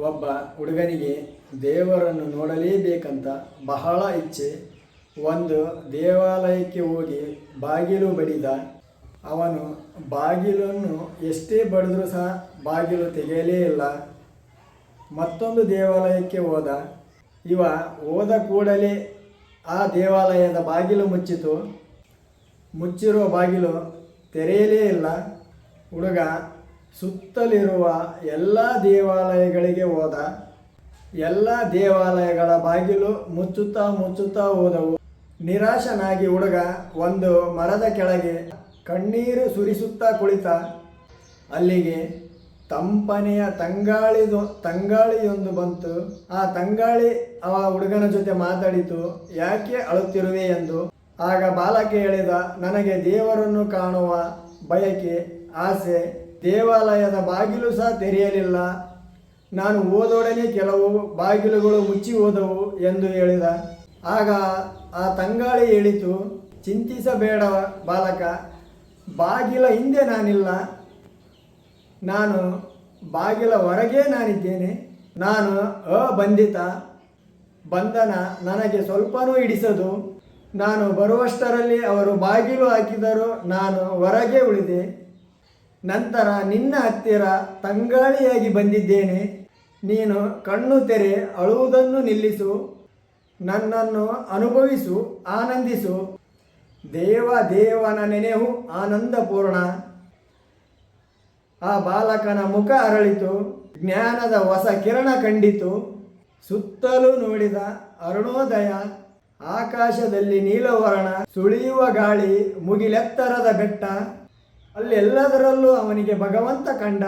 ಒಬ್ಬ ಹುಡುಗನಿಗೆ ದೇವರನ್ನು ನೋಡಲೇಬೇಕಂತ ಬಹಳ ಇಚ್ಛೆ. ಒಂದು ದೇವಾಲಯಕ್ಕೆ ಹೋಗಿ ಬಾಗಿಲು ಬಡಿದ ಅವನು, ಬಾಗಿಲನ್ನು ಎಷ್ಟೇ ಬಡಿದ್ರೂ ಸಹ ಬಾಗಿಲು ತೆಗೆಯಲೇ ಇಲ್ಲ. ಮತ್ತೊಂದು ದೇವಾಲಯಕ್ಕೆ ಹೋದ. ಇವ ಹೋದ ಕೂಡಲೇ ಆ ದೇವಾಲಯದ ಬಾಗಿಲು ಮುಚ್ಚಿತು. ಮುಚ್ಚಿರುವ ಬಾಗಿಲು ತೆರೆಯಲೇ ಇಲ್ಲ. ಹುಡುಗ ಸುತ್ತಲಿರುವ ಎಲ್ಲ ದೇವಾಲಯಗಳಿಗೆ ಹೋದ. ಎಲ್ಲ ದೇವಾಲಯಗಳ ಬಾಗಿಲು ಮುಚ್ಚುತ್ತಾ ಮುಚ್ಚುತ್ತಾ ಹೋದವು. ನಿರಾಶನಾಗಿ ಹುಡುಗ ಒಂದು ಮರದ ಕೆಳಗೆ ಕಣ್ಣೀರು ಸುರಿಸುತ್ತಾ ಕುಳಿತ. ಅಲ್ಲಿಗೆ ತಂಪನೆಯ ತಂಗಾಳಿದು ತಂಗಾಳಿಯೊಂದು ಬಂತು. ಆ ತಂಗಾಳಿ ಆ ಹುಡುಗನ ಜೊತೆ ಮಾತಾಡಿತು, ಯಾಕೆ ಅಳುತ್ತಿರುವೆ? ಎಂದು. ಆಗ ಬಾಲಕ ಹೇಳಿದ, ನನಗೆ ದೇವರನ್ನು ಕಾಣುವ ಬಯಕೆ, ಆಸೆ ದೇವಾಲಯದ ಬಾಗಿಲು ಸಹ ತೆರೆಯಲಿಲ್ಲ. ನಾನು ಓದೋಡನೆ ಕೆಲವು ಬಾಗಿಲುಗಳು ಮುಚ್ಚಿ ಹೋದವು ಎಂದು ಹೇಳಿದ. ಆಗ ಆ ತಂಗಾಳಿ ಹೇಳಿತು, ಚಿಂತಿಸಬೇಡ ಬಾಲಕ, ಬಾಗಿಲ ಹಿಂದೆ ನಾನಿಲ್ಲ. ನಾನು ಬಾಗಿಲ ಹೊರಗೆ ನಾನಿದ್ದೇನೆ. ನಾನು ಅಬಂಧಿತ. ಬಂಧನ ನನಗೆ ಸ್ವಲ್ಪನೂ ಹಿಡಿಸದು. ನಾನು ಬರುವಷ್ಟರಲ್ಲಿ ಅವರು ಬಾಗಿಲು ಹಾಕಿದರು ನಾನು ಹೊರಗೆ ಉಳಿದೆ. ನಂತರ ನಿನ್ನ ಹತ್ತಿರ ತಂಗಾಳಿಯಾಗಿ ಬಂದಿದ್ದೇನೆ. ನೀನು ಕಣ್ಣು ತೆರೆ ಅಳುವುದನ್ನು ನಿಲ್ಲಿಸು, ನನ್ನನ್ನು ಅನುಭವಿಸು, ಆನಂದಿಸು. ದೇವ ದೇವನ ನೆನೆಹು ಆನಂದಪೂರ್ಣ. ಆ ಬಾಲಕನ ಮುಖ ಅರಳಿತು, ಜ್ಞಾನದ ಹೊಸ ಕಿರಣ ಕಂಡಿತು. ಸುತ್ತಲೂ ನೋಡಿದ ಅರುಣೋದಯ, ಆಕಾಶದಲ್ಲಿ ನೀಲವರ್ಣ, ಸುಳಿಯುವ ಗಾಳಿ, ಮುಗಿಲೆತ್ತರದ ಬೆಟ್ಟ. ಅಲ್ಲೆಲ್ಲದರಲ್ಲೂ ಅವನಿಗೆ ಭಗವಂತ ಕಂಡ.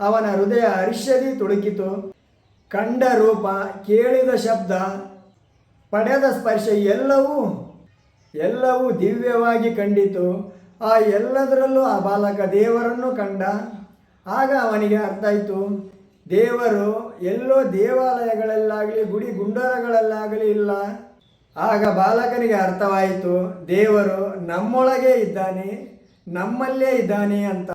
ಅವನ ಹೃದಯ ಅರಿಷ್ಯದಿ ತುಳುಕಿತು. ಕಂಡ ರೂಪ, ಕೇಳಿದ ಶಬ್ದ, ಪಡೆದ ಸ್ಪರ್ಶ ಎಲ್ಲವೂ ಎಲ್ಲವೂ ದಿವ್ಯವಾಗಿ ಕಂಡಿತು. ಆ ಎಲ್ಲದರಲ್ಲೂ ಆ ಬಾಲಕ ದೇವರನ್ನು ಕಂಡ. ಆಗ ಅವನಿಗೆ ಅರ್ಥ ಆಯಿತು ದೇವರು ಎಲ್ಲೋ ದೇವಾಲಯಗಳಲ್ಲಾಗಲಿ, ಗುಡಿ ಗುಂಡರಗಳಲ್ಲಾಗಲಿ ಇಲ್ಲ. ಆಗ ಬಾಲಕನಿಗೆ ಅರ್ಥವಾಯಿತು, ದೇವರು ನಮ್ಮೊಳಗೆ ಇದ್ದಾನೆ. ನಮ್ಮಲ್ಲೇ ಇದ್ದಾನೆ ಅಂತ